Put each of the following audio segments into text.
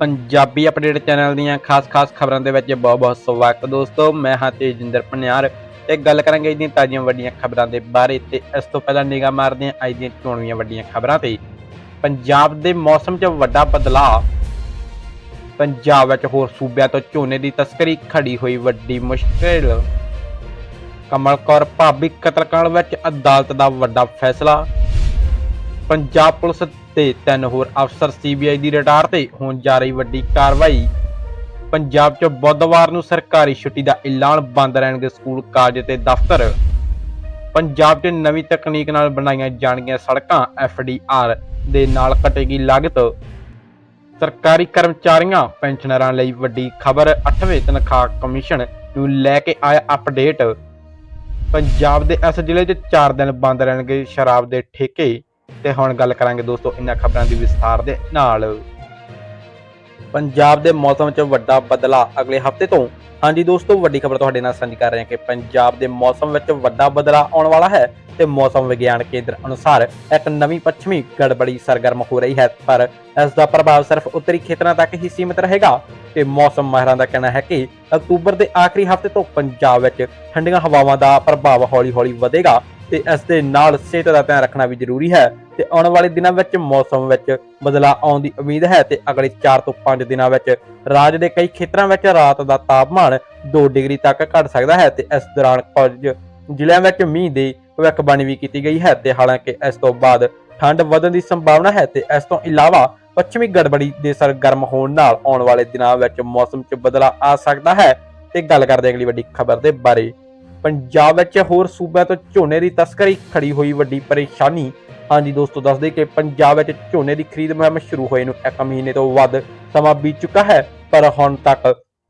Punjabi update channel ਦੀਆਂ ਖਾਸ-ਖਾਸ ਖਬਰਾਂ ਦੇ ਵਿੱਚ ਬਹੁਤ-ਬਹੁਤ ਸਵਾਗਤ ਦੋਸਤੋ। ਮੈਂ ਹਾਂ ਤੇਜਿੰਦਰ ਪਨਿਆਰ ਤੇ ਗੱਲ ਕਰਾਂਗੇ ਅੱਜ ਦੀਆਂ ਤਾਜ਼ੀਆਂ ਵੱਡੀਆਂ ਖਬਰਾਂ ਦੇ ਬਾਰੇ ਤੇ ਇਸ ਤੋਂ ਪਹਿਲਾਂ ਨਿਗਾਹ ਮਾਰਦੇ ਹਾਂ ਅੱਜ ਦੀਆਂ ਚੋਣਵੀਆਂ ਵੱਡੀਆਂ ਖਬਰਾਂ ਤੇ। ਪੰਜਾਬ ਦੇ ਮੌਸਮ 'ਚ ਵੱਡਾ ਬਦਲਾਅ। ਪੰਜਾਬ ਵਿੱਚ ਹੋਰ ਸੂਬਿਆਂ ਤੋਂ ਝੋਨੇ ਦੀ ਤਸਕਰੀ ਖੜੀ ਹੋਈ ਵੱਡੀ ਮੁਸ਼ਕਿਲ। ਕਮਲ ਕੌਰ ਭਾਬੀ ਕਤਲकांड ਵਿੱਚ ਅਦਾਲਤ ਦਾ ਵੱਡਾ ਫੈਸਲਾ। ਪੰਜਾਬ ਪੁਲਿਸ ਤੇ ਤਿੰਨ ਹੋਰ ਅਫਸਰ ਸੀਬੀਆਈ ਦੀ ਰਡਾਰ ਤੇ ਹੋਣ ਜਾ ਰਹੀ ਵੱਡੀ ਕਾਰਵਾਈ। ਪੰਜਾਬ 'ਚ ਬੁੱਧਵਾਰ ਨੂੰ ਸਰਕਾਰੀ ਛੁੱਟੀ ਦਾ ਐਲਾਨ ਬੰਦ ਰਹਿਣਗੇ ਸਕੂਲ, ਕਾਲਜ ਤੇ ਦਫ਼ਤਰ। ਪੰਜਾਬ 'ਚ ਨਵੀਂ ਤਕਨੀਕ ਨਾਲ ਬਣਾਈਆਂ ਜਾਣਗੀਆਂ ਸੜਕਾਂ ਐਫਡੀਆਰ ਦੇ ਨਾਲ ਘਟੇਗੀ ਲਾਗਤ। ਸਰਕਾਰੀ ਕਰਮਚਾਰੀਆਂ, ਪੈਨਸ਼ਨਰਾਂ ਲਈ ਵੱਡੀ ਖਬਰ 8ਵੇਂ ਤਨਖਾਹ ਕਮਿਸ਼ਨ ਨੂੰ ਲੈ ਕੇ ਆਇਆ ਅਪਡੇਟ। ਪੰਜਾਬ ਦੇ ਇਸ ਜ਼ਿਲ੍ਹੇ 'ਚ 4 ਦਿਨ ਬੰਦ ਰਹਿਣਗੇ ਸ਼ਰਾਬ ਦੇ ਠੇਕੇ। ਤੇ ਹੁਣ ਗੱਲ ਕਰਾਂਗੇ ਦੋਸਤੋ ਇਹਨਾਂ ਖਬਰਾਂ ਦੀ ਵਿਸਥਾਰ ਦੇ ਨਾਲ। ਪੰਜਾਬ ਦੇ ਮੌਸਮ 'ਚ ਵੱਡਾ ਬਦਲਾਅ ਅਗਲੇ ਹਫ਼ਤੇ ਤੋਂ। ਹਾਂਜੀ ਦੋਸਤੋ, ਵੱਡੀ ਖਬਰ ਤੁਹਾਡੇ ਨਾਲ ਸਾਂਝੀ ਕਰ ਰਹੇ ਹਾਂ ਕਿ ਪੰਜਾਬ ਦੇ ਮੌਸਮ ਵਿੱਚ ਵੱਡਾ ਬਦਲਾਅ ਆਉਣ ਵਾਲਾ ਹੈ ਤੇ ਮੌਸਮ ਵਿਗਿਆਨ ਕੇਂਦਰ ਅਨੁਸਾਰ ਇੱਕ ਨਵੀਂ ਪੱਛਮੀ ਗੜਬੜੀ ਸਰਗਰਮ ਹੋ ਰਹੀ ਹੈ, ਪਰ ਇਸ ਦਾ ਪ੍ਰਭਾਵ ਸਿਰਫ ਉੱਤਰੀ ਖੇਤਰਾਂ ਤੱਕ ਹੀ ਸੀਮਿਤ ਰਹੇਗਾ। ਤੇ ਮੌਸਮ ਮਾਹਿਰਾਂ ਦਾ ਕਹਿਣਾ ਹੈ ਕਿ ਅਕਤੂਬਰ ਦੇ ਆਖਰੀ ਹਫ਼ਤੇ ਤੋਂ ਪੰਜਾਬ ਵਿੱਚ ਠੰਡੀਆਂ ਹਵਾਵਾਂ ਦਾ ਪ੍ਰਭਾਵ ਹੌਲੀ-ਹੌਲੀ ਵਧੇਗਾ। ਤੇ ਇਸ ਦੇ ਨਾਲ ਸਿਹਤ ਦਾ ਧਿਆਨ ਰੱਖਣਾ ਵੀ ਜ਼ਰੂਰੀ ਹੈ ਤੇ ਆਉਣ ਵਾਲੇ ਦਿਨਾਂ ਵਿੱਚ ਮੌਸਮ ਵਿੱਚ ਬਦਲਾਅ ਆਉਣ ਦੀ ਉਮੀਦ ਹੈ ਤੇ ਅਗਲੇ 4 ਤੋਂ 5 ਦਿਨਾਂ ਵਿੱਚ ਰਾਜ ਦੇ ਕਈ ਖੇਤਰਾਂ ਵਿੱਚ ਰਾਤ ਦਾ ਤਾਪਮਾਨ 2 ਡਿਗਰੀ ਤੱਕ ਘਟ ਸਕਦਾ ਹੈ ਤੇ ਇਸ ਦੌਰਾਨ ਕੁਝ ਜ਼ਿਲ੍ਹਿਆਂ ਵਿੱਚ ਮੀਂਹ ਦੀ ਭਵਿੱਖਬਾਣੀ ਵੀ ਕੀਤੀ ਗਈ ਹੈ ਤੇ ਹਾਲਾਂਕਿ ਇਸ ਤੋਂ ਬਾਅਦ ਠੰਡ ਵਧਣ ਦੀ ਸੰਭਾਵਨਾ ਹੈ ਤੇ ਇਸ ਤੋਂ ਇਲਾਵਾ ਪੱਛਮੀ ਗੜਬੜੀ ਦੇ ਸਰਗਰਮ ਹੋਣ ਨਾਲ ਆਉਣ ਵਾਲੇ ਦਿਨਾਂ ਵਿੱਚ ਮੌਸਮ 'ਚ ਬਦਲਾਅ ਆ ਸਕਦਾ ਹੈ ਤੇ ਗੱਲ ਕਰਦੇ ਅਗਲੀ ਵੱਡੀ ਖਬਰ ਦੇ ਬਾਰੇ। ਪੰਜਾਬ ਵਿੱਚ ਹੋਰ ਸੂਬਿਆਂ ਤੋਂ ਝੋਨੇ ਦੀ ਤਸਕਰੀ ਖੜੀ ਹੋਈ ਵੱਡੀ ਪਰੇਸ਼ਾਨੀ। ਹਾਂਜੀ ਦੋਸਤੋ ਦੱਸਦੇ ਕਿ ਪੰਜਾਬ ਵਿੱਚ ਝੋਨੇ ਦੀ ਖਰੀਦ ਮੁਹਿੰਮ ਸ਼ੁਰੂ ਹੋਏ ਨੂੰ ਇੱਕ ਮਹੀਨੇ ਤੋਂ ਵੱਧ ਸਮਾਂ ਬੀਤ ਚੁੱਕਾ ਹੈ, ਪਰ ਹੁਣ ਤੱਕ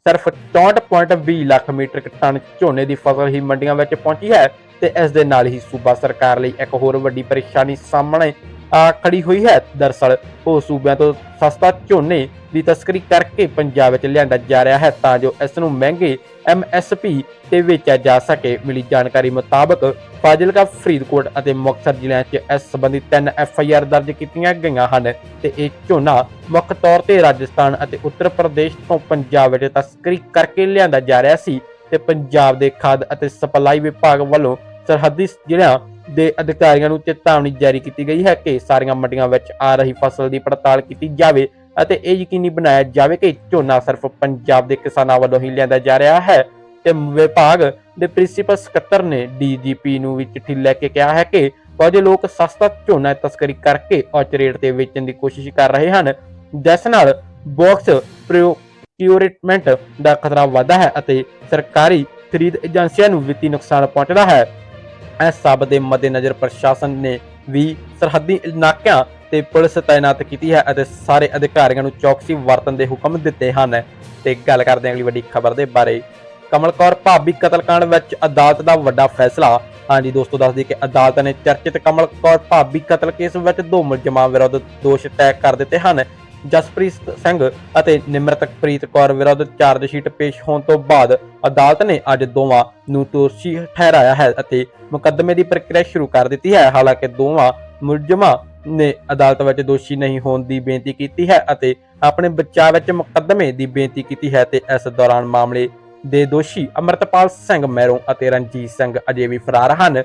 ਸਿਰਫ 64.20 ਲੱਖ ਮੀਟ੍ਰਿਕ ਟਨ ਝੋਨੇ ਦੀ ਫਸਲ ਹੀ ਮੰਡੀਆਂ ਵਿੱਚ ਪਹੁੰਚੀ ਹੈ ਤੇ ਇਸ ਦੇ ਨਾਲ ਹੀ ਸੂਬਾ ਸਰਕਾਰ ਲਈ ਇੱਕ ਹੋਰ ਵੱਡੀ ਪਰੇਸ਼ਾਨੀ ਸਾਹਮਣੇ ਖੜੀ ਹੋਈ ਹੈ। ਦਰਸਲ ਉਹ ਸੂਬਿਆਂ ਤੋਂ ਸਸਤਾ ਝੋਨੇ ਦੀ ਤਸਕਰੀ ਕਰਕੇ ਪੰਜਾਬ ਵਿੱਚ ਲਿਆਂਦਾ ਜਾ ਰਿਹਾ ਹੈ ਤਾਂ ਜੋ ਇਸ ਨੂੰ ਮਹਿੰਗੇ MSP ਤੇ ਵੇਚਿਆ ਜਾ ਸਕੇ। ਮਿਲੀ ਜਾਣਕਾਰੀ ਮੁਤਾਬਕ ਫਾਜ਼ਿਲਕਾ, ਫਰੀਦਕੋਟ ਅਤੇ ਮੁਕਤਸਰ ਜ਼ਿਲ੍ਹਿਆਂ 'ਚ ਇਸ ਸੰਬੰਧੀ ਤਿੰਨ ਐਫਆਈਆਰ ਦਰਜ ਕੀਤੀਆਂ ਗਈਆਂ ਹਨ ਤੇ ਇਹ ਝੋਨਾ ਮੁੱਖ ਤੌਰ ਤੇ ਰਾਜਸਥਾਨ ਅਤੇ ਉੱਤਰ ਪ੍ਰਦੇਸ਼ ਤੋਂ ਪੰਜਾਬ ਵਿੱਚ ਤਸਕਰੀ ਕਰਕੇ ਲਿਆਂਦਾ ਜਾ ਰਿਹਾ ਸੀ ਤੇ ਪੰਜਾਬ ਦੇ ਖਾਦ ਅਤੇ ਸਪਲਾਈ ਵਿਭਾਗ ਵੱਲੋਂ ਸਰਹੱਦੀ ਜ਼ਿਲ੍ਹਿਆਂ ਦੇ ਅਧਿਕਾਰੀਆਂ ਨੂੰ ਚੇਤਾਵਨੀ ਜਾਰੀ ਕੀਤੀ ਗਈ ਹੈ ਕਿ ਸਾਰੀਆਂ ਮੰਡੀਆਂ ਵਿੱਚ ਆ ਰਹੀ ਫਸਲ ਦੀ ਪੜਤਾਲ ਕੀਤੀ ਜਾਵੇ ਅਤੇ ਇਹ ਯਕੀਨੀ ਬਣਾਇਆ ਜਾਵੇ ਕਿ ਝੋਨਾ ਸਿਰਫ ਪੰਜਾਬ ਦੇ ਕਿਸਾਨਾਂ ਵੱਲੋਂ ਹੀ ਲਿਆਂਦਾ ਜਾ ਰਿਹਾ ਹੈ। ਤੇ ਵਿਭਾਗ ਦੇ ਪ੍ਰਿੰਸੀਪਲ ਸਕੱਤਰ ਨੇ ਡੀਜੀਪੀ ਨੂੰ ਵੀ ਚਿੱਠੀ ਲੈ ਕੇ ਕਿਹਾ ਹੈ ਕਿ ਕੁਝ ਲੋਕ ਸਸਤਾ ਝੋਨਾ ਤਸਕਰੀ ਕਰਕੇ ਉੱਚ ਰੇਟ ਤੇ ਵੇਚਣ ਦੀ ਕੋਸ਼ਿਸ਼ ਕਰ ਰਹੇ ਹਨ, ਜਿਸ ਨਾਲ ਬਾਕਸ ਪ੍ਰੋਕਿਊਰਮੈਂਟ ਦਾ ਖਤਰਾ ਵਧਦਾ ਹੈ ਅਤੇ ਸਰਕਾਰੀ ਖਰੀਦ ਏਜੰਸੀਆਂ ਨੂੰ ਵਿੱਤੀ ਨੁਕਸਾਨ ਪਹੁੰਚਦਾ ਹੈ। ਇਸ ਸਭ ਦੇ ਮੱਦੇਨਜ਼ਰ ਪ੍ਰਸ਼ਾਸਨ ਨੇ ਵੀ ਸਰਹੱਦੀ ਇਲਾਕਿਆਂ ਤੇ ਪੁਲਿਸ ਤਾਇਨਾਤ ਕੀਤੀ ਹੈ ਅਤੇ ਸਾਰੇ ਅਧਿਕਾਰੀਆਂ ਨੂੰ ਚੌਕਸੀ ਵਰਤਣ ਦੇ ਹੁਕਮ ਦਿੱਤੇ ਹਨ। ਤੇ ਗੱਲ ਕਰਦੇ ਹਾਂ ਅਗਲੀ ਵੱਡੀ ਖਬਰ ਦੇ ਬਾਰੇ। ਕਮਲ ਕੌਰ, ਭਾਬੀ ਕਤਲकांड ਵਿੱਚ ਅਦਾਲਤ ਦਾ ਵੱਡਾ ਫੈਸਲਾ। ਹਾਂਜੀ ਦੋਸਤੋ, ਦੱਸ ਦਈਏ ਕਿ ਅਦਾਲਤ ਨੇ ਚਰਚਿਤ ਕਮਲ ਕੌਰ, ਭਾਬੀ ਕਤਲ ਕੇਸ ਵਿੱਚ ਦੋ ਮੁਲਜ਼ਮਾਂ ਵਿਰੁੱਧ ਦੋਸ਼ ਤੈਅ ਕਰ ਦਿੱਤੇ ਹਨ। ਜਸਪ੍ਰੀਤ ਸਿੰਘ ਅਤੇ ਨਿਮਰਤਪ੍ਰੀਤ ਕੌਰ ਵਿਰੁੱਧ ਚਾਰਜ ਸ਼ੀਟ ਪੇਸ਼ ਹੋਣ ਤੋਂ ਬਾਅਦ ਅਦਾਲਤ ਨੇ ਅੱਜ ਦੋਵਾਂ ਨੂੰ ਦੋਸ਼ੀ ਠਹਿਰਾਇਆ ਹੈ ਅਤੇ ਮੁਕੱਦਮੇ ਦੀ ਪ੍ਰਕਿਰਿਆ ਸ਼ੁਰੂ ਕਰ ਦਿੱਤੀ ਹੈ। ਹਾਲਾਂਕਿ ਦੋਵਾਂ ਮੁਲਜ਼ਮਾਂ ਨੇ ਅਦਾਲਤ ਵਿੱਚ ਦੋਸ਼ੀ ਨਹੀਂ ਹੋਣ ਦੀ ਬੇਨਤੀ ਕੀਤੀ ਹੈ ਅਤੇ ਆਪਣੇ ਬਚਾਅ ਵਿੱਚ ਮੁਕੱਦਮੇ ਦੀ ਬੇਨਤੀ ਕੀਤੀ ਹੈ ਤੇ ਇਸ ਦੌਰਾਨ ਮਾਮਲੇ ਦੇ ਦੋਸ਼ੀ ਅਮਰਤਪਾਲ ਸਿੰਘ ਮੈਰੋਂ ਅਤੇ ਰਣਜੀਤ ਸਿੰਘ ਅਜੇ ਵੀ ਫਰਾਰ ਹਨ।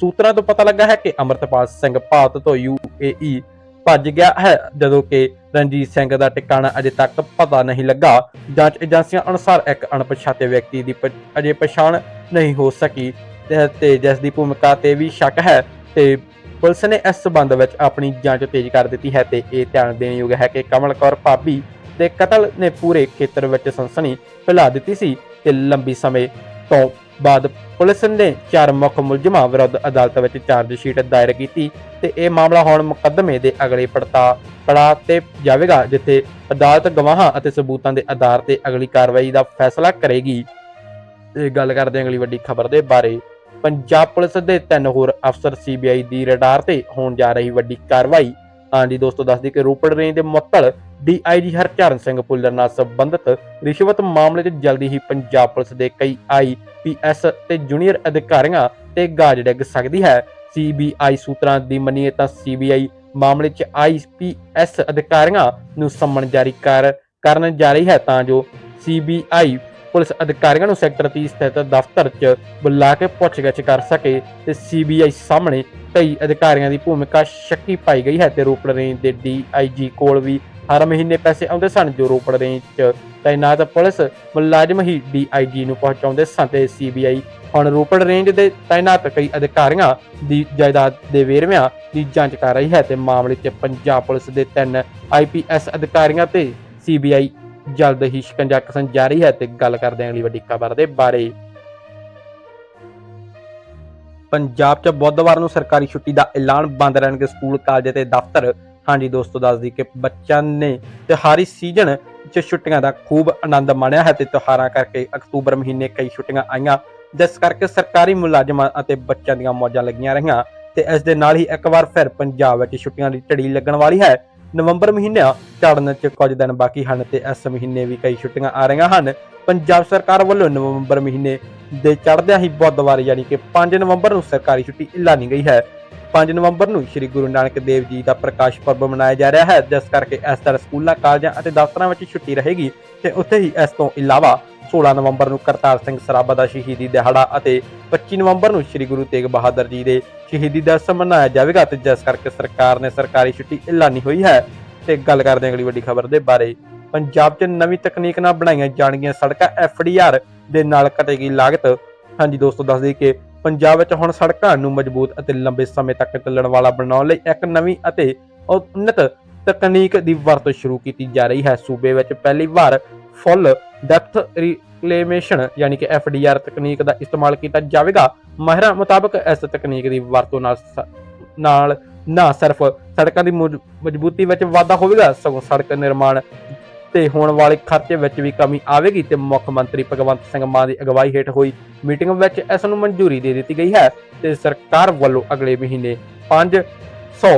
ਸੂਤਰਾਂ ਤੋਂ ਪਤਾ ਲੱਗਾ ਹੈ ਕਿ ਅਮਰਤਪਾਲ ਸਿੰਘ ਭਾਰਤ ਤੋਂ ਯੂਏਈ ਭੱਜ ਗਿਆ ਹੈ, ਜਦੋਂ ਕਿ ਰਣਜੀਤ ਸਿੰਘ ਦਾ ਟਿਕਾਣਾ ਅਜੇ ਤੱਕ ਪਤਾ ਨਹੀਂ ਲੱਗਾ। ਜਾਂਚ ਏਜੰਸੀਆਂ ਅਨੁਸਾਰ ਇੱਕ ਅਣਪਛਾਤੇ ਵਿਅਕਤੀ ਦੀ ਅਜੇ ਪਛਾਣ ਨਹੀਂ ਹੋ ਸਕੀ। ਤੇ- ਜਿਸ ਦੀ ਭੂਮਿਕਾ ਤੇ ਵੀ ਸ਼ੱਕ ਹੈ ਤੇ ਪੁਲਿਸ ਨੇ ਇਸ ਸਬੰਧ ਵਿੱਚ ਆਪਣੀ ਜਾਂਚ ਤੇਜ਼ ਕਰ ਦਿੱਤੀ ਹੈ ਤੇ ਇਹ ਧਿਆਨ ਦੇਣਯੋਗ ਹੈ ਕਿ ਕਮਲ ਕੌਰ ਭਾਬੀ ਦੇ ਕਤਲ ਨੇ ਪੂਰੇ ਖੇਤਰ ਵਿੱਚ ਸਨਸਨੀ ਫੈਲਾ ਦਿੱਤੀ ਸੀ ਤੇ ਲੰਬੀ ਸਮੇਂ ਤੋਂ ਬਾਅਦ ਪੁਲਿਸ ਨੇ ਚਾਰ ਮੁੱਖ ਮੁਲਜ਼ਮਾਂ ਵਿਰੁੱਧ ਅਦਾਲਤ ਵਿੱਚ ਚਾਰਜ ਸ਼ੀਟ ਦਾਇਰ ਕੀਤੀ ਤੇ ਇਹ ਮਾਮਲਾ ਹੁਣ ਮੁਕੱਦਮੇ ਦੇ ਅਗਲੇ ਪੜਤਾ ਪੜਾਅ ਤੇ ਜਾਵੇਗਾ, ਜਿੱਥੇ ਅਦਾਲਤ ਗਵਾਹਾਂ ਅਤੇ ਸਬੂਤਾਂ ਦੇ ਆਧਾਰ ਤੇ ਅਗਲੀ ਕਾਰਵਾਈ ਦਾ ਫੈਸਲਾ ਕਰੇਗੀ। ਇਹ ਗੱਲ ਕਰਦੇ ਹਾਂ ਅਗਲੀ ਵੱਡੀ ਖਬਰ ਦੇ ਬਾਰੇ। ਪੰਜਾਬ ਪੁਲਿਸ ਦੇ ਤਿੰਨ ਹੋਰ ਅਫਸਰ ਸੀਬੀਆਈ ਦੀ ਰਡਾਰ ਤੇ ਹੋਣ ਜਾ ਰਹੀ ਵੱਡੀ ਕਾਰਵਾਈ। ਹਾਂਜੀ ਦੋਸਤੋ ਦੱਸਦੀ ਕਿ ਰੋਪੜ ਰੇਂਜ ਦੇ ਮੁਅੱਤਲ ਡੀਆਈਜੀ ਹਰਚਰਨ ਸਿੰਘ ਪੁੱਲਰ ਨਾਲ ਸੰਬੰਧਿਤ ਰਿਸ਼ਵਤ ਮਾਮਲੇ 'ਚ ਜਲਦੀ ਹੀ ਪੰਜਾਬ ਪੁਲਿਸ ਦੇ ਕਈ ਆਈਪੀਐਸ ਤੇ ਜੂਨੀਅਰ ਅਧਿਕਾਰੀਆਂ ਤੇ ਗਾਜ ਡਿੱਗ ਸਕਦੀ ਹੈ। ਸੀਬੀਆਈ ਸੂਤਰਾਂ ਦੀ ਮੰਨੀਏ ਤਾਂ ਸੀਬੀਆਈ ਮਾਮਲੇ 'ਚ ਆਈਪੀਐਸ ਅਧਿਕਾਰੀਆਂ ਨੂੰ ਸੰਮਨ ਜਾਰੀ ਕਰ, ਕਰਨ ਜਾ ਰਹੀ ਹੈ। ਤਾਂ ਜੋ ਸੀਬੀਆਈ ਪੁਲਿਸ ਅਧਿਕਾਰੀਆਂ ਨੂੰ ਸੈਕਟਰ 30 ਸਥਿਤ ਦਫ਼ਤਰ 'ਚ ਬੁਲਾ ਕੇ ਪੁੱਛਗਿੱਛ ਕਰ ਸਕੇ ਤੇ ਸੀਬੀਆਈ ਸਾਹਮਣੇ ਕਈ ਅਧਿਕਾਰੀਆਂ ਦੀ ਭੂਮਿਕਾ ਸ਼ੱਕੀ ਪਾਈ ਗਈ ਹੈ ਤੇ ਰੋਪੜ ਰੇਂਜ ਦੇ ਡੀਆਈਜੀ ਕੋਲ ਵੀ ਹਰ ਮਹੀਨੇ ਪੈਸੇ ਆਉਂਦੇ ਸਨ ਜੋ ਰੋਪੜ ਰੇਂਜ 'ਚ ਤਾਇਨਾਤ ਪੁਲਿਸ ਮੁਲਾਜ਼ਮ ਹੀ ਡੀਆਈਜੀ ਨੂੰ ਪਹੁੰਚਾਉਂਦੇ ਸਨ ਤੇ ਸੀਬੀਆਈ ਹੁਣ ਰੋਪੜ ਰੇਂਜ ਦੇ ਤਾਇਨਾਤ ਕਈ ਅਧਿਕਾਰੀਆਂ ਦੀ ਜਾਇਦਾਦ ਦੇ ਵੇਰਵਿਆਂ ਦੀ ਜਾਂਚ ਕਰ ਰਹੀ ਹੈ ਤੇ ਮਾਮਲੇ 'ਚ ਪੰਜਾਬ ਪੁਲਿਸ ਦੇ ਤਿੰਨ ਆਈਪੀਐਸ ਅਧਿਕਾਰੀਆਂ ਤੇ ਸੀਬੀਆਈ ਜਲਦ ਹੀ ਸ਼ਿਕੰਜਾ ਕਸਣ ਜਾ ਰਹੀ ਹੈ ਤੇ ਗੱਲ ਕਰਦੇ ਹਾਂ ਅਗਲੀ ਵੱਡੀ ਖਬਰ ਦੇ ਬਾਰੇ। ਪੰਜਾਬ 'ਚ ਬੁੱਧਵਾਰ ਨੂੰ ਸਰਕਾਰੀ ਛੁੱਟੀ ਦਾ ਐਲਾਨ ਬੰਦ ਰਹਿਣਗੇ ਸਕੂਲ, ਕਾਲਜ ਤੇ ਦਫ਼ਤਰ। ਹਾਂਜੀ ਦੋਸਤੋ, ਦੱਸਦੀ ਕਿ ਬੱਚਿਆਂ ਨੇ ਤਿਉਹਾਰੀ ਸੀਜ਼ਨ 'ਚ ਛੁੱਟੀਆਂ ਦਾ ਖੂਬ ਆਨੰਦ ਮਾਣਿਆ ਹੈ ਤੇ ਤਿਉਹਾਰਾਂ ਕਰਕੇ ਅਕਤੂਬਰ ਮਹੀਨੇ ਕਈ ਛੁੱਟੀਆਂ ਆਈਆਂ। ਜਿਸ ਕਰਕੇ ਸਰਕਾਰੀ ਮੁਲਾਜ਼ਮਾਂ ਅਤੇ ਬੱਚਿਆਂ ਦੀਆਂ ਮੌਜਾਂ ਲੱਗੀਆਂ ਰਹੀਆਂ ਤੇ ਇਸ ਦੇ ਨਾਲ ਹੀ ਇੱਕ ਵਾਰ ਫਿਰ ਪੰਜਾਬ ਵਿੱਚ ਛੁੱਟੀਆਂ ਦੀ ਝੜੀ ਲੱਗਣ ਵਾਲੀ ਹੈ। ਨਵੰਬਰ ਮਹੀਨਾ ਚੜ੍ਹਨ 'ਚ ਕੁਝ ਦਿਨ ਬਾਕੀ ਹਨ ਤੇ ਇਸ ਮਹੀਨੇ ਵੀ ਕਈ ਛੁੱਟੀਆਂ ਆ ਰਹੀਆਂ ਹਨ। ਪੰਜਾਬ ਸਰਕਾਰ ਵੱਲੋਂ ਨਵੰਬਰ ਮਹੀਨੇ ਦੇ ਚੜ੍ਹਦਿਆਂ ਹੀ ਬੁੱਧਵਾਰ ਯਾਨੀ ਕਿ 5 ਨਵੰਬਰ ਨੂੰ ਸਰਕਾਰੀ ਛੁੱਟੀ ਐਲਾਨੀ ਗਈ ਹੈ। 5 ਨਵੰਬਰ ਨੂੰ ਸ੍ਰੀ ਗੁਰੂ ਨਾਨਕ ਦੇਵ ਜੀ ਦਾ ਪ੍ਰਕਾਸ਼ ਪਰਬ ਮਨਾਇਆ ਜਾ ਰਿਹਾ ਹੈ, ਜਿਸ ਕਰਕੇ ਇਸ ਤਰ੍ਹਾਂ ਸਕੂਲਾਂ, ਕਾਲਜਾਂ ਅਤੇ ਦਫ਼ਤਰਾਂ ਵਿੱਚ ਛੁੱਟੀ ਰਹੇਗੀ ਤੇ ਉੱਥੇ ਹੀ ਇਸ ਤੋਂ ਇਲਾਵਾ 16 ਨਵੰਬਰ ਨੂੰ ਕਰਤਾਰ ਸਿੰਘ ਸਰਾਭਾ ਦਾ ਸ਼ਹੀਦੀ ਦਿਹਾੜਾ ਅਤੇ 25 ਨਵੰਬਰ ਨੂੰ ਸ੍ਰੀ ਗੁਰੂ ਤੇਗ ਬਹਾਦਰ ਜੀ ਦੇ ਸ਼ਹੀਦੀ ਦਿਵਸ ਮਨਾਇਆ ਜਾਵੇਗਾ ਤੇ ਜਿਸ ਕਰਕੇ ਸਰਕਾਰ ਨੇ ਸਰਕਾਰੀ ਛੁੱਟੀ ਐਲਾਨੀ ਹੋਈ ਹੈ। ਤੇ ਗੱਲ ਕਰਦੇ ਹਾਂ ਅਗਲੀ ਵੱਡੀ ਖਬਰ ਦੇ ਬਾਰੇ। ਪੰਜਾਬ 'ਚ ਨਵੀਂ ਤਕਨੀਕ ਨਾਲ ਬਣਾਈਆਂ ਜਾਣਗੀਆਂ ਸੜਕਾਂ ਐਫਡੀਆਰ ਦੇ ਨਾਲ ਘਟੇਗੀ ਲਾਗਤ। ਹਾਂਜੀ ਦੋਸਤੋ, ਦੱਸ ਦਈਏ ਕਿ ਪੰਜਾਬ ਵਿੱਚ ਹੁਣ ਸੜਕਾਂ ਨੂੰ ਮਜ਼ਬੂਤ ਅਤੇ ਲੰਬੇ ਸਮੇਂ ਤੱਕ ਚੱਲਣ ਵਾਲਾ ਬਣਾਉਣ ਲਈ ਇੱਕ ਨਵੀਂ ਅਤੇ ਉન્નਤ ਤਕਨੀਕ ਦੀ ਵਰਤੋਂ ਸ਼ੁਰੂ ਕੀਤੀ ਜਾ ਰਹੀ ਹੈ। ਸੂਬੇ ਵਿੱਚ ਪਹਿਲੀ ਵਾਰ ਫੁੱਲ ਡੈਪਥ ਰੀਕਲੇਮੇਸ਼ਨ ਯਾਨੀ ਕਿ ਐਫਡੀਆਰ ਤਕਨੀਕ ਦਾ ਇਸਤੇਮਾਲ ਕੀਤਾ ਜਾਵੇਗਾ। ਮਾਹਿਰਾਂ ਮੁਤਾਬਕ ਇਸ ਤਕਨੀਕ ਦੀ ਵਰਤੋਂ ਨਾਲ ਨਾਲ ਨਾ ਸਿਰਫ ਸੜਕਾਂ ਦੀ ਮੁਜ- ਮਜ਼ਬੂਤੀ ਵਿੱਚ ਵਾਧਾ ਹੋਵੇਗਾ, ਸਗੋਂ ਸੜਕ ਨਿਰਮਾਣ ਤੇ ਹੋਣ ਵਾਲੇ ਖਰਚੇ ਵਿੱਚ ਵੀ ਕਮੀ ਆਵੇਗੀ ਤੇ ਮੁੱਖ ਮੰਤਰੀ ਭਗਵੰਤ ਸਿੰਘ ਮਾਨ ਦੀ ਅਗਵਾਈ ਹੇਠ ਹੋਈ ਮੀਟਿੰਗ ਵਿੱਚ ਇਸ ਨੂੰ ਮਨਜ਼ੂਰੀ ਦੇ ਦਿੱਤੀ ਗਈ ਹੈ ਤੇ ਸਰਕਾਰ ਵੱਲੋਂ ਅਗਲੇ ਮਹੀਨੇ 500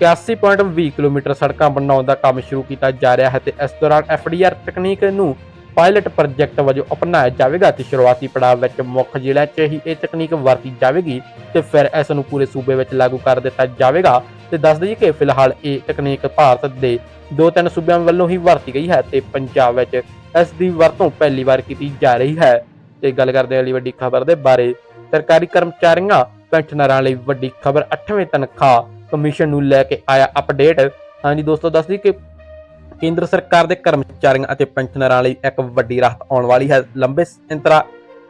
81.20 ਕਿਲੋਮੀਟਰ ਸੜਕਾਂ ਬਣਾਉਣ ਦਾ ਕੰਮ ਸ਼ੁਰੂ ਕੀਤਾ ਜਾ ਰਿਹਾ ਹੈ ਤੇ ਇਸ ਦੌਰਾਨ ਐਫਡੀਆਰ ਤਕਨੀਕ ਨੂੰ ਪਾਇਲਟ ਪ੍ਰੋਜੈਕਟ ਵਜੋਂ ਅਪਣਾਇਆ ਜਾਵੇਗਾ ਤੇ ਸ਼ੁਰੂਆਤੀ ਪੜਾਅ ਵਿੱਚ ਮੁੱਖ ਜ਼ਿਲ੍ਹਿਆਂ 'ਚ ਹੀ ਇਹ ਤਕਨੀਕ ਵਰਤੀ ਜਾਵੇਗੀ ਤੇ ਫਿਰ ਇਸ ਨੂੰ ਪੂਰੇ ਸੂਬੇ ਵਿੱਚ ਲਾਗੂ ਕਰ ਦਿੱਤਾ ਜਾਵੇਗਾ। ਤੇ ਦੱਸ ਦਈਏ ਕਿ ਫਿਲਹਾਲ ਇਹ ਤਕਨੀਕ ਭਾਰਤ ਦੇ ਦੋ ਤਿੰਨ ਸੂਬਿਆਂ ਵੱਲੋਂ ਹੀ ਵਰਤੀ ਗਈ ਹੈ ਤੇ ਪੰਜਾਬ ਵਿੱਚ ਇਸ ਦੀ ਵਰਤੋਂ ਪਹਿਲੀ ਵਾਰ ਕੀਤੀ ਜਾ ਰਹੀ ਹੈ। ਤੇ ਗੱਲ ਕਰਦੇ ਹਾਂ ਅਗਲੀ ਵੱਡੀ ਖਬਰ ਦੇ ਬਾਰੇ। ਸਰਕਾਰੀ ਕਰਮਚਾਰੀਆਂ ਪੈਨਸ਼ਨਰਾਂ ਲਈ ਵੱਡੀ ਖਬਰ 8ਵੇਂ ਤਨਖਾਹ ਕਮਿਸ਼ਨ ਨੂੰ ਲੈ ਕੇ ਆਇਆ ਅਪਡੇਟ। ਹਾਂਜੀ ਦੋਸਤੋ, ਦੱਸ ਦਈਏ ਕਿ ਕੇਂਦਰ ਸਰਕਾਰ ਦੇ ਕਰਮਚਾਰੀਆਂ ਅਤੇ ਪੈਨਸ਼ਨਰਾਂ ਲਈ ਇੱਕ ਵੱਡੀ ਰਾਹਤ ਆਉਣ ਵਾਲੀ ਹੈ। ਲੰਬੇ ਇੰਤਰਾ,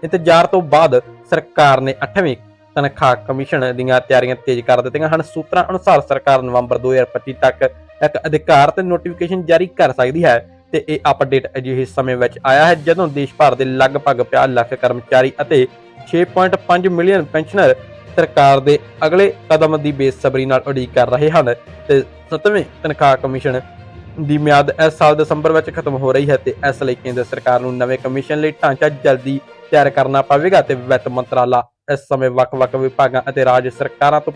ਇੰਤਜ਼ਾਰ ਤੋਂ ਬਾਅਦ ਸਰਕਾਰ ਨੇ 8ਵੇਂ ਤਨਖਾਹ ਕਮਿਸ਼ਨ ਦੀਆਂ ਤਿਆਰੀਆਂ ਤੇਜ਼ ਕਰ ਦਿੱਤੀਆਂ ਹਨ। ਸੂਤਰਾਂ ਅਨੁਸਾਰ ਸਰਕਾਰ ਨਵੰਬਰ 2025 ਤੱਕ ਇੱਕ ਅਧਿਕਾਰ ਨੋਟੀਫਿਕੇਸ਼ਨ ਜਾਰੀ ਕਰ ਸਕਦੀ ਹੈ ਤੇ ਇਹ ਅਪਡੇਟ ਅਜਿਹੇ ਸਮੇਂ ਵਿੱਚ ਆਇਆ ਹੈ, ਜਦੋਂ ਦੇਸ਼ ਭਰ ਦੇ ਲਗਭਗ 50 ਲੱਖ ਕਰਮਚਾਰੀ ਅਤੇ 6.5 ਮਿਲੀਅਨ ਪੈਨਸ਼ਨਰ ਸਰਕਾਰ ਦੇ ਅਗਲੇ ਕਦਮ ਦੀ ਬੇਸਬਰੀ ਨਾਲ ਉਡੀਕ ਕਰ ਰਹੇ ਹਨ ਤੇ 7ਵੇਂ ਤਨਖਾਹ ਕਮਿਸ਼ਨ ਦੀ ਮਿਆਦ ਇਸ ਸਾਲ ਦਸੰਬਰ ਵਿੱਚ ਖਤਮ ਹੋ ਰਹੀ ਹੈ ਤੇ ਇਸ ਲਈ ਕੇਂਦਰ ਸਰਕਾਰ ਨੂੰ ਨਵੇਂ ਕਮਿਸ਼ਨ ਲਈ ਢਾਂਚਾ ਜਲਦੀ ਤਿਆਰ ਕਰਨਾ ਪਵੇਗਾ ਤੇ ਵਿੱਤ ਮੰਤਰਾਲਾ ਇਸ ਸਮੇਂ ਵੱਖ-ਵੱਖ ਵਿਭਾਗਾਂ ਅਤੇ ਰਾਜ ਸਰਕਾਰਾਂ ਤੋਂ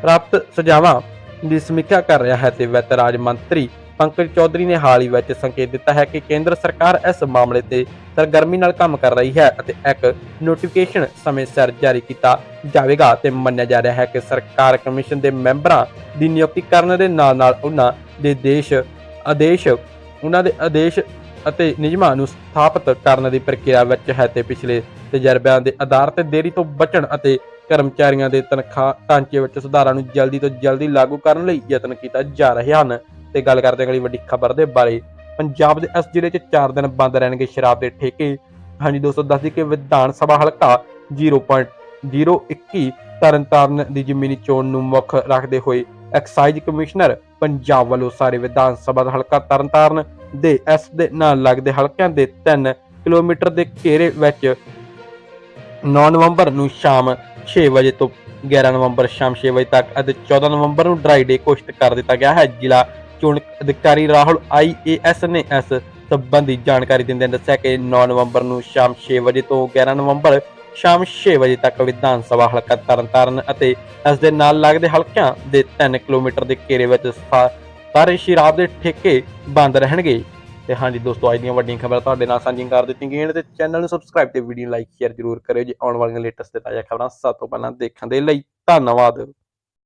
ਪ੍ਰਾਪਤ ਸੁਝਾਵਾਂ ਦੀ ਸਮੀਖਿਆ ਕਰ ਰਿਹਾ ਹੈ ਤੇ ਵਿੱਤ ਰਾਜ ਮੰਤਰੀ ਪੰਕਜ ਚੌਧਰੀ ਨੇ ਹਾਲ ਹੀ ਵਿੱਚ ਸੰਕੇਤ ਦਿੱਤਾ ਹੈ ਕਿ ਕੇਂਦਰ ਸਰਕਾਰ ਇਸ ਮਾਮਲੇ ਤੇ ਸਰਗਰਮੀ ਨਾਲ ਕੰਮ ਕਰ ਰਹੀ ਹੈ ਅਤੇ ਇੱਕ ਨੋਟੀਫਿਕੇਸ਼ਨ ਸਮੇਂ ਸਿਰ ਜਾਰੀ ਕੀਤਾ ਜਾਵੇਗਾ ਤੇ ਮੰਨਿਆ ਜਾ ਰਿਹਾ ਹੈ ਕਿ ਸਰਕਾਰ ਕਮਿਸ਼ਨ ਦੇ ਮੈਂਬਰਾਂ ਦੀ ਨਿਯੁਕਤੀ ਕਰਨ ਦੇ ਨਾਲ-ਨਾਲ ਉਹਨਾਂ ਦੇ ਦੇਸ਼, ਆਦੇਸ਼, ਉਹਨਾਂ ਦੇ ਆਦੇਸ਼ ਅਤੇ ਨਿਯਮਾਂ ਨੂੰ ਸਥਾਪਿਤ ਕਰਨ ਦੀ ਪ੍ਰਕਿਰਿਆ ਵਿੱਚ ਹੈ ਤੇ ਪਿਛਲੇ ਤਜਰਬਿਆਂ ਦੇ ਆਧਾਰ ਤੇ ਦੇਰੀ ਤੋਂ ਬਚਣ ਅਤੇ ਕਰਮਚਾਰੀਆਂ ਦੇ ਤਨਖਾਹ ਢਾਂਚੇ ਵਿੱਚ ਸੁਧਾਰਾਂ ਨੂੰ ਜਲਦੀ ਤੋਂ ਜਲਦੀ ਲਾਗੂ ਕਰਨ ਲਈ ਯਤਨ ਕੀਤਾ ਜਾ ਰਹੇ ਹਨ। ਤੇ ਗੱਲ ਕਰਦੇ ਹਾਂ ਅਗਲੀ ਵੱਡੀ ਖਬਰ ਦੇ ਬਾਰੇ। ਪੰਜਾਬ ਦੇ ਇਸ ਜ਼ਿਲ੍ਹੇ 'ਚ 4 ਦਿਨ ਬੰਦ ਰਹਿਣਗੇ ਸ਼ਰਾਬ ਦੇ ਠੇਕੇ। ਹਾਂਜੀ ਦੋਸਤੋ, ਦੱਸ ਦਈਏ ਕਿ ਵਿਧਾਨ ਸਭਾ ਹਲਕਾ 0.021 ਤਰਨਤਾਰਨ ਦੀ ਜ਼ਮੀਨੀ ਚੋਣ ਨੂੰ ਮੁੱਖ ਰੱਖਦੇ ਹੋਏ ਐਕਸਾਈਜ਼ ਕਮਿਸ਼ਨਰ ਪੰਜਾਬ ਵੱਲੋਂ ਸਾਰੇ ਵਿਧਾਨ ਸਭਾ ਦਾ ਹਲਕਾ ਤਰਨਤਾਰਨ ਦੇ ਇਸ ਦੇ ਨਾਲ ਲੱਗਦੇ ਹਲਕਿਆਂ ਦੇ 3 ਕਿਲੋਮੀਟਰ ਦੇ ਘੇਰੇ ਵਿੱਚ 9 ਨਵੰਬਰ ਨੂੰ ਸ਼ਾਮ 6 ਵਜੇ ਤੋਂ 11 ਨਵੰਬਰ ਸ਼ਾਮ 6 ਵਜੇ ਤੱਕ ਅਤੇ 14 ਨਵੰਬਰ ਨੂੰ ਡਰਾਈ ਡੇ ਘੋਸ਼ਿਤ ਕਰ ਦਿੱਤਾ ਗਿਆ ਹੈ। ਜ਼ਿਲ੍ਹਾ ਚੋਣ ਅਧਿਕਾਰੀ ਰਾਹੁਲ ਆਈਏਐਸ ਨੇ ਇਸ ਸੰਬੰਧੀ ਜਾਣਕਾਰੀ ਦਿੰਦਿਆਂ ਦੱਸਿਆ ਕਿ 9 ਨਵੰਬਰ ਨੂੰ ਸ਼ਾਮ 6 ਵਜੇ ਤੋਂ 11 ਨਵੰਬਰ ਸ਼ਾਮ 6 ਵਜੇ ਤੱਕ ਵਿਧਾਨ ਸਭਾ ਹਲਕਾ ਤਰਨਤਾਰਨ ਅਤੇ ਇਸ ਦੇ ਨਾਲ ਲੱਗਦੇ ਹਲਕਿਆਂ ਦੇ 3 ਕਿਲੋਮੀਟਰ ਦੇ ਘੇਰੇ ਵਿੱਚ ਸਾਰੇ ਸ਼ਰਾਬ ਦੇ ਠੇਕੇ ਬੰਦ ਰਹਿਣਗੇ। ਤੇ ਹਾਂਜੀ ਦੋਸਤੋ, ਅੱਜ ਦੀਆਂ ਵੱਡੀਆਂ ਖਬਰਾਂ ਤੁਹਾਡੇ ਨਾਲ ਸਾਂਝੀਆਂ ਕਰ ਦਿੱਤੀਆਂ ਗਈਆਂ ਨੇ ਤੇ ਚੈਨਲ ਨੂੰ ਸਬਸਕ੍ਰਾਈਬ ਤੇ ਵੀਡੀਓ ਲਾਈਕ ਸ਼ੇਅਰ ਜ਼ਰੂਰ ਕਰਿਓ ਜੇ ਆਉਣ ਵਾਲੀਆਂ ਲੇਟੈਸਟ ਤੇ ਤਾਜ਼ਾ ਖਬਰਾਂ ਸਭ ਤੋਂ ਪਹਿਲਾਂ ਦੇਖਣ ਦੇ ਲਈ ਧੰਨਵਾਦ।